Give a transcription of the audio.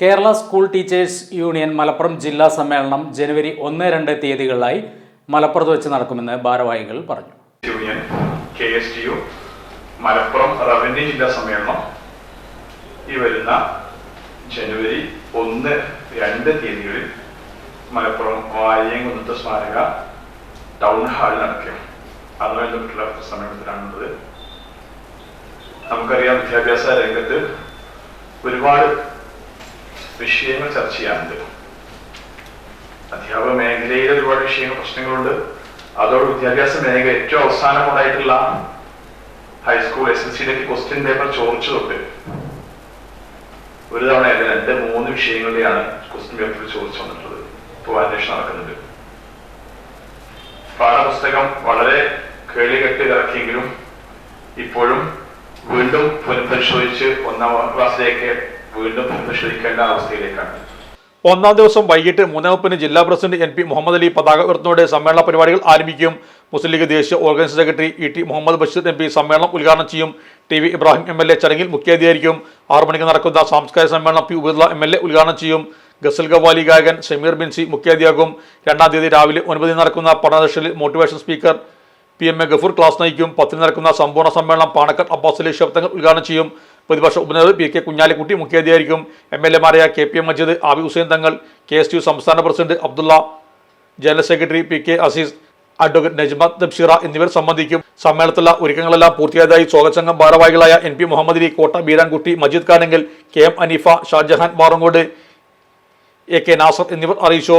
Kerala school teachers union Malappuram ജില്ലാ സമ്മേളനം ജനുവരി ഒന്ന് രണ്ട് തീയതികളിലായി മലപ്പുറത്ത് വെച്ച് നടക്കുമെന്ന് ഭാരവാഹികൾ പറഞ്ഞു. Union K S T U Malappuram revenue ജില്ലാ സമ്മേളനം ഈ വരുന്ന ജനുവരി ഒന്ന് രണ്ട് തീയതികളിൽ മലപ്പുറം വാര്യംകുന്നത്ത് സ്മാരക ടൗൺ ഹാളിൽ നടക്കും അതുമായി ബന്ധപ്പെട്ടുള്ള സമ്മേളനത്തിലാണുള്ളത്. നമുക്കറിയാം വിദ്യാഭ്യാസ രംഗത്ത് ഒരുപാട് വിഷയങ്ങൾ ചർച്ച ചെയ്യാനുണ്ട്. അധ്യാപക മേഖലയിൽ ഒരുപാട് വിഷയങ്ങൾ പ്രശ്നങ്ങളുണ്ട്. അതോട് വിദ്യാഭ്യാസ മേഖല ഏറ്റവും അവസാനം ഉണ്ടായിട്ടുള്ള ഹൈസ്കൂൾ എസ് എൽ സിയിലേക്ക് ക്വസ്റ്റ്യൻ പേപ്പർ ചോദിച്ചു തൊട്ട് ഒരു തവണ അല്ല രണ്ട് മൂന്ന് വിഷയങ്ങളുടെയാണ് ക്വസ്റ്റ്യൻ പേപ്പർ ചോദിച്ചു വന്നിട്ടുള്ളത്. ഇപ്പോൾ അന്വേഷണം നടക്കുന്നുണ്ട്. പാഠപുസ്തകം വളരെ കേളികെട്ട് ഇറക്കിയെങ്കിലും ഇപ്പോഴും വീണ്ടും പുനഃപരിശോധിച്ച് ഒന്നാം ക്ലാസ്സിലേക്ക് വീണ്ടും പ്രതിഷേധിക്കേണ്ട അവസ്ഥയിലേക്കാണ്. ഒന്നാം ദിവസം വൈകിട്ട് മൂന്നേ ജില്ലാ president N P Muhammad Ali പതാക ഉയർത്തുന്നതോടെ സമ്മേളന പരിപാടികൾ ആരംഭിക്കും. മുസ്ലിം ലീഗ് ദേശീയ organising secretary E T Muhammad Basheer M P സമ്മേളനം ഉദ്ഘാടനം ചെയ്യും. T V Ibrahim M L A ചടങ്ങിൽ മുഖ്യാതിഥിയായിരിക്കും. ആറു മണിക്ക് നടക്കുന്ന സാംസ്കാരിക സമ്മേളനം P Ubaidullah M L A ഉദ്ഘാടനം ചെയ്യും. ഗസൽ ഗവാലി ഗായകൻ ഷമീർ ബിൻസി മുഖ്യാതിഥിയാകും. രണ്ടാം തീയതി രാവിലെ ഒൻപതിന് നടക്കുന്ന പഠനദർശനിൽ motivation speaker P M A Gafoor class നയിക്കും. പത്തിന് നടക്കുന്ന സമ്പൂർണ സമ്മേളനം പാണക്കർ അബ്ബാസ് അലി ശബ്ദങ്ങൾ ഉദ്ഘാടനം ചെയ്യും. പ്രതിപക്ഷ ഉപനേതാവ് പി കെ കുഞ്ഞാലിക്കുട്ടി മുഖ്യാതിഥിയായിരിക്കും. M L എമാരായ K P M Majeed Abid Hussain Thangal K S U സംസ്ഥാന president Abdulla general secretary P K Azeez advocate Najmath ദബ്ഷിറ എന്നിവർ സംബന്ധിക്കും. സമ്മേളനത്തിലുള്ള ഒരുക്കങ്ങളെല്ലാം പൂർത്തിയായതായി സ്വാഗതസംഘം ഭാരവാഹികളായ N P Muhammad Ali Kotta Beerankutty Majeed ഖാനെങ്കിൽ K M Haneefa Shajahan Varankode A K Nasar എന്നിവർ അറിയിച്ചു.